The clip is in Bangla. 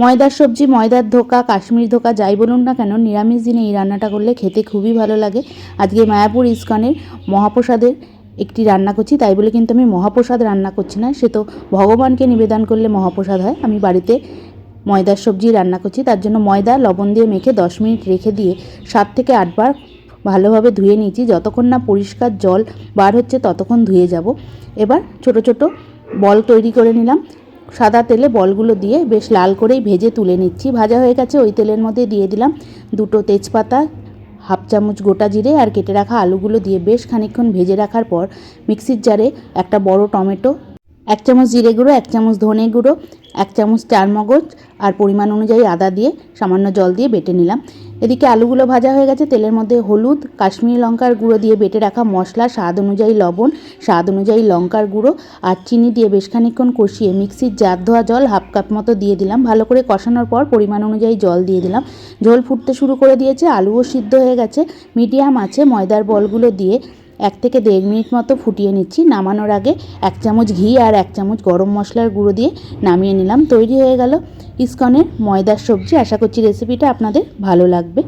ময়দার সবজি, ময়দার ধোকা, কাশ্মীর ধোকা, যাই বলুন না কেন, নিরামিষ দিনে এই রান্নাটা করলে খেতে খুবই ভালো লাগে। আজকে মায়াপুর ইস্কনের মহাপ্রসাদের একটি রান্না করছি, তাই বলে কিন্তু আমি মহাপ্রসাদ রান্না করছি না, সে তো ভগবানকে নিবেদন করলে মহাপ্রসাদ হয়। আমি বাড়িতে ময়দার সবজি রান্না করছি, তার জন্য ময়দা, লবণ দিয়ে মেখে দশ মিনিট রেখে দিয়ে সাত থেকে আটবার ভালোভাবে ধুয়ে নিয়েছি। যতক্ষণ না পরিষ্কার জল বার হচ্ছে, ততক্ষণ ধুয়ে যাব। এবার ছোট ছোট বল তৈরি করে নিলাম। সাদা তেলে বলগুলো দিয়ে বেশ লাল করেই ভেজে তুলে নিচ্ছি। ভাজা হয়ে গেছে, ওই তেলের মধ্যে দিয়ে দিলাম দুটো তেজপাতা, হাফ চামচ গোটা জিরে আর কেটে রাখা আলুগুলো দিয়ে বেশ খানিক্ষণ ভেজে রাখার পর মিক্সির জারে একটা বড় টমেটো, এক চামচ জিরে গুঁড়ো, এক চামচ ধনে গুঁড়ো এক চামচ চার মগজ আর পরিমাণ অনুযায়ী আদা দিয়ে সামান্য জল দিয়ে বেটে নিলাম। এদিকে আলুগুলো ভাজা হয়ে গেছে। তেলের মধ্যে হলুদ, কাশ্মীরি লঙ্কার গুঁড়ো দিয়ে বেটে রাখা মশলা, স্বাদ অনুযায়ী লবণ, স্বাদ অনুযায়ী লঙ্কার গুঁড়ো আর চিনি দিয়ে বেশ খানিকক্ষণ কষিয়ে মিক্সির জার ধোয়া জল হাফ কাপ মতো দিয়ে দিলাম। ভালো করে কষানোর পর পরিমাণ অনুযায়ী জল দিয়ে দিলাম। ঝোল ফুটতে শুরু করে দিয়েছে। আলুও সিদ্ধ হয়ে গেছে। মিডিয়াম আছে। ময়দার বলগুলো দিয়ে এক থেকে দেড় মিনিট মতো ফুটিয়ে নিচ্ছি। নামানোর আগে এক চামচ ঘি আর এক চামচ গরম মশলার গুঁড়ো দিয়ে নামিয়ে নিলাম। তৈরি হয়ে গেল ইস্কনের ময়দার সবজি। আশা করছি রেসিপিটা আপনাদের ভালো লাগবে।